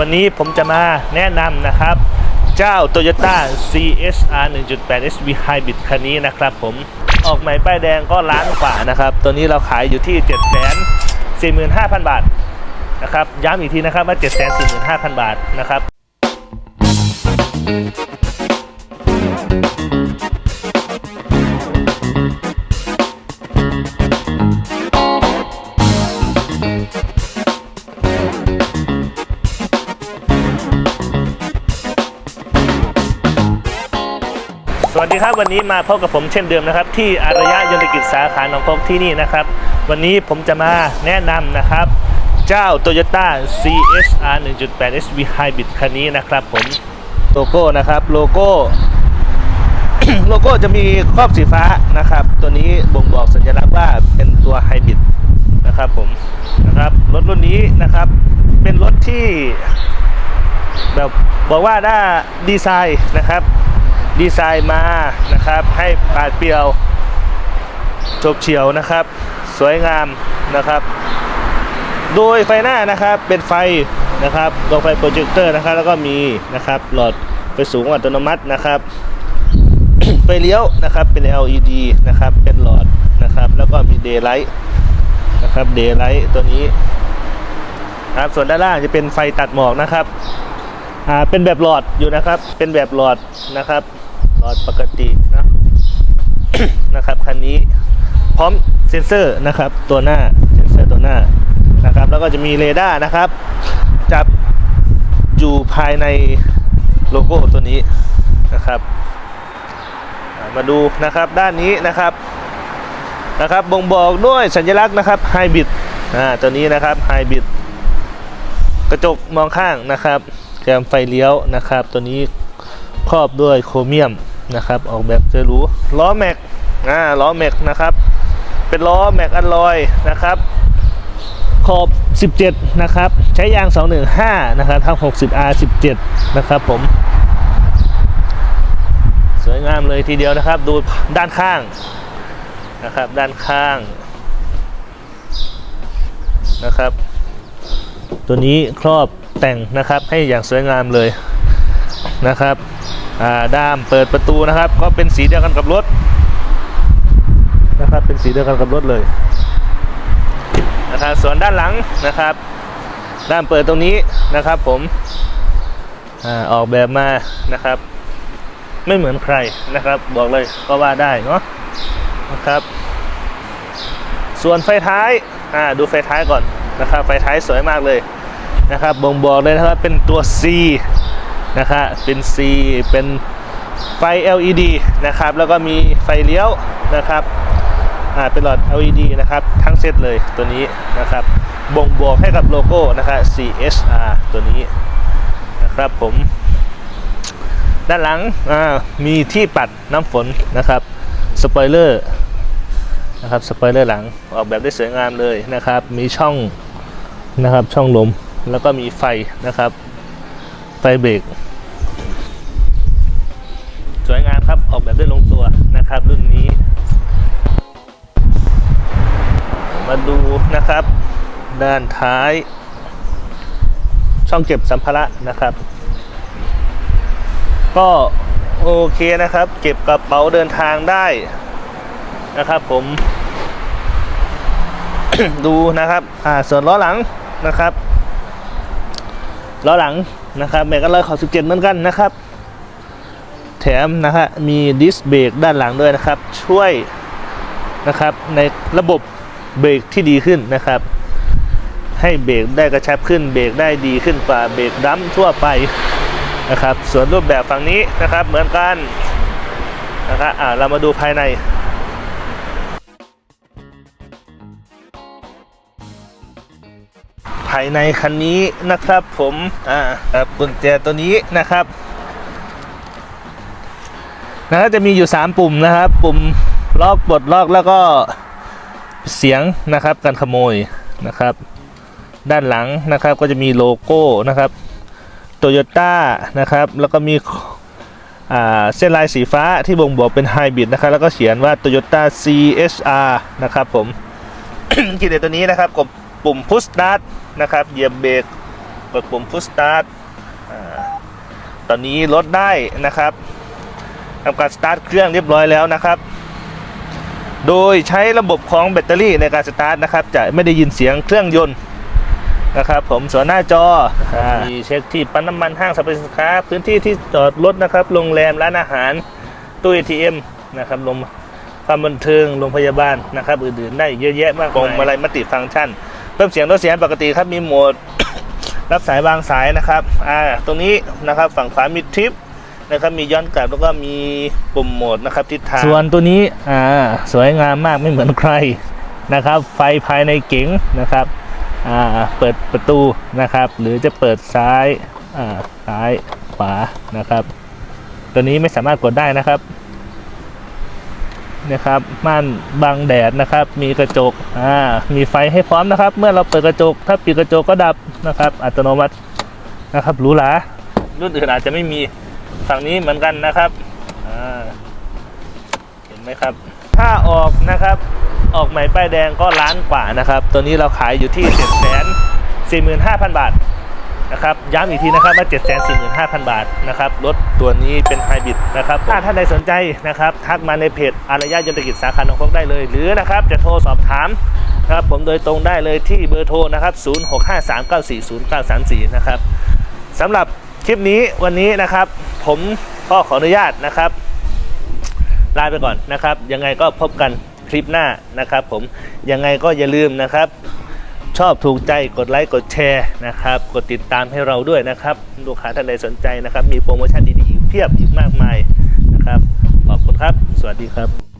วันนี้ผมจะมาแนะนำนะครับ เจ้า Toyota CSR 1.8 SV Hybrid คันนี้นะครับผมออกใหม่ป้ายแดงก็ล้านกว่านะครับ ตัวนี้เราขายอยู่ที่ 745,000 บาทนะครับ ย้ำอีกทีนะครับว่า 745,000 บาทนะครับ ดีครับวันนี้มาพบกับผมเช่นเดิมนะครับ ที่อารยะยนตกิจสาขาหนองพกที่นี่นะครับ วันนี้ผมจะมาแนะนำนะครับ เจ้า Toyota CSR 1.8 SV Hybrid คันนี้นะครับผมโลโก้นะครับโลโก้โลโก้จะมีครอบสีฟ้านะครับ ตัวนี้บ่งบอกสัญลักษณ์ว่าเป็นตัวไฮบริดนะครับผมนะครับรถรุ่นนี้นะครับเป็นรถที่แบบบอกว่าด้าดีไซน์นะครับ ดีไซน์มานะครับ ให้ปาดเปรียวจบเฉียวนะครับ สวยงามนะครับ โดยไฟหน้านะครับเป็นไฟนะครับดวงไฟโปรเจคเตอร์นะครับ แล้วก็มีนะครับหลอดไฟสูงอัตโนมัตินะครับไฟเลี้ยวนะครับเป็น LED นะครับเป็นหลอดนะครับแล้วก็มีเดย์ไลท์นะครับเดย์ไลท์ตัวนี้นะครับส่วนด้านล่างจะเป็นไฟตัดหมอกนะครับอ่าเป็นแบบหลอดอยู่นะครับเป็นแบบหลอดนะครับ อดปกตินะนะครับคันนี้พร้อมเซ็นเซอร์นะครับ ตัวหน้าเซ็นเซอร์ตัวหน้านะครับ แล้วก็จะมีเรดาร์นะครับ จับอยู่ภายในโลโก้ตัวนี้นะครับ มาดูนะครับด้านนี้นะครับนะครับบ่งบอกด้วยสัญลักษณ์นะครับไฮบริดอ่าตัวนี้นะครับไฮบริดกระจกมองข้างนะครับแกมไฟเลี้ยวนะครับ ตัวนี้ครอบด้วยโครเมียม นะครับ ออกแบบจะรู้ล้อแม็กอ่าล้อแม็กนะครับ เป็นล้อแม็กอัลลอยนะครับขอบ 17 นะครับ ใช้ยาง 215 นะครับทั้ง 60R 17 นะครับผม สวยงามเลยทีเดียวนะครับ ดูด้านข้างนะครับ ด้านข้างนะครับ ตัวนี้ครอบแต่งนะครับให้อย่างสวยงามเลยนะครับ ด้ามเปิดประตูนะครับ ก็เป็นสีเดียวกันกับรถนะครับเป็นสีเดียวกันกับรถเลยนะครับส่วนด้านหลังนะครับ ด้ามเปิดตรงนี้นะครับผมอออกแบบมานะครับ ไม่เหมือนใครนะครับ บอกเลยก็ว่าได้เนาะนะครับ ส่วนไฟท้ายดูไฟท้ายก่อนนะครับ ไฟท้ายสวยมากเลยนะครับบ่งบอกเลยนะครับเป็นตัว C นะครับเป็น C เป็นไฟ LED นะครับ แล้วก็มีไฟเลี้ยวนะครับอ่าเป็นหลอด LED นะครับ ทั้งเซตเลยตัวนี้นะครับ บ่งบอกให้กับโลโก้นะครับ CSR ตัวนี้นะครับผม ด้านหลังอ่ามีที่ปัดน้ำฝนนะครับสปอยเลอร์นะครับสปอยเลอร์หลังออกแบบได้สวยงามเลยนะครับ มีช่องนะครับช่องลมแล้วก็มีไฟนะครับ ไฟเบรก สวยงามครับออกแบบได้ลงตัวนะครับ รุ่นนี้ มาดูนะครับ ด้านท้าย ช่องเก็บสัมภาระนะครับ ก็โอเคนะครับ เก็บกระเป๋าเดินทางได้นะครับ ผม ดูนะครับ อ่าส่วนล้อหลังนะครับล้อหลังนะครับแม็กก็ร้อยขอสิบเจ็ดเหมือนกันนะครับ ถมนะฮะมีดิสเบรกด้านหลังด้วยนะครับ ช่วยนะครับในระบบเบรกที่ดีขึ้นนะครับ ให้เบรกได้กระชับขึ้นเบรกได้ดีขึ้นกว่าเบรกดั้มทั่วไปนะครับ ส่วนรูปแบบฝั่งนี้นะครับเหมือนกันนะครับอ่าเรามาดูภายในภายในคันนี้นะครับผมอ่าครับกุญแจตัวนี้นะครับ นะครับจะมีอยู่ 3 ปุ่มนะครับ ปุ่มล็อกปลดล็อกแล้วก็เสียงนะครับการขโมยนะครับ ด้านหลังนะครับก็จะมีโลโก้นะครับโตโยต้านะครับแล้วก็มีเส้นลายสีฟ้าที่บ่งบอกเป็นไฮบริดนะครับแล้วก็เขียนว่า Toyota CSR นะครับผมกิจเดตัวนี้นะครับกดปุ่ม push start นะครับเหยียบเบรกกดปุ่ม Push Start อตอนนี้รถได้นะครับ ทำการสตาร์ทเครื่องเรียบร้อยแล้วนะครับ โดยใช้ระบบของแบตเตอรี่ในการสตาร์ทนะครับ จะไม่ได้ยินเสียงเครื่องยนต์นะครับผมส่วนหน้าจอมีเช็คที่ปั๊มน้ำมันห้างสรรพสินค้า พื้นที่ที่จอดรถนะครับโรงแรมร้านอาหารตู้ ATM นะครับลงความบันเทิงโรงพยาบาลนะครับอื่นๆได้เยอะแยะมากมายอะไรมัติฟังก์ชัน เพิ่มเสียงลดเสียงปกติครับมีโหมดรับสายวางสายนะครับอ่าตรงนี้นะครับฝั่งขวามีทริป นะครับมีย้อนกลับแล้วก็มีปุ่มโหมดนะครับทิศทางส่วนตัวนี้อ่าสวยงามมากไม่เหมือนใครนะครับ ไฟภายในเก๋งนะครับอ่าเปิดประตูนะครับ หรือจะเปิดซ้ายอ่าซ้ายขวานะครับ ตัวนี้ไม่สามารถกดได้นะครับนะครับม่านบังแดดนะครับ มีกระจกอ่ามีไฟให้พร้อมนะครับ เมื่อเราเปิดกระจก ถ้าปิดกระจกก็ดับนะครับ อัตโนมัตินะครับหรูหรารุ่นอื่นอาจจะไม่มี ฝั่งนี้เหมือนกันนะครับเห็นไหมครับ ถ้าออกนะครับ ออกใหม่ป้ายแดงก็ล้านกว่านะครับ ตัวนี้เราขายอยู่ที่7 4 5 0 0 0 บาทนะครับย้ำอีกทีนะครับว่า745,000 บาทนะครับรถตัวนี้เป็นไฮบริดนะครับถ้าท่านใดสนใจนะครับทักมาในเพจอารยะยนตกิจสาขาหนองคกได้เลย หรือนะครับจะโทรสอบถามนะครับผมโดยตรงได้เลยที่เบอร์โทรนะครับ 0653940934 นะครับสำหรับคลิปนี้วันนี้นะครับ ผมก็ขออนุญาตนะครับลาไปก่อนนะครับ ยังไงก็พบกันคลิปหน้านะครับ ผมยังไงก็อย่าลืมนะครับ ชอบถูกใจกดไลค์กดแชร์นะครับ กดติดตามให้เราด้วยนะครับลูกค้าท่านใดสนใจนะครับ มีโปรโมชั่นดีๆเพียบอีกมากมายนะครับ ขอบคุณครับ สวัสดีครับ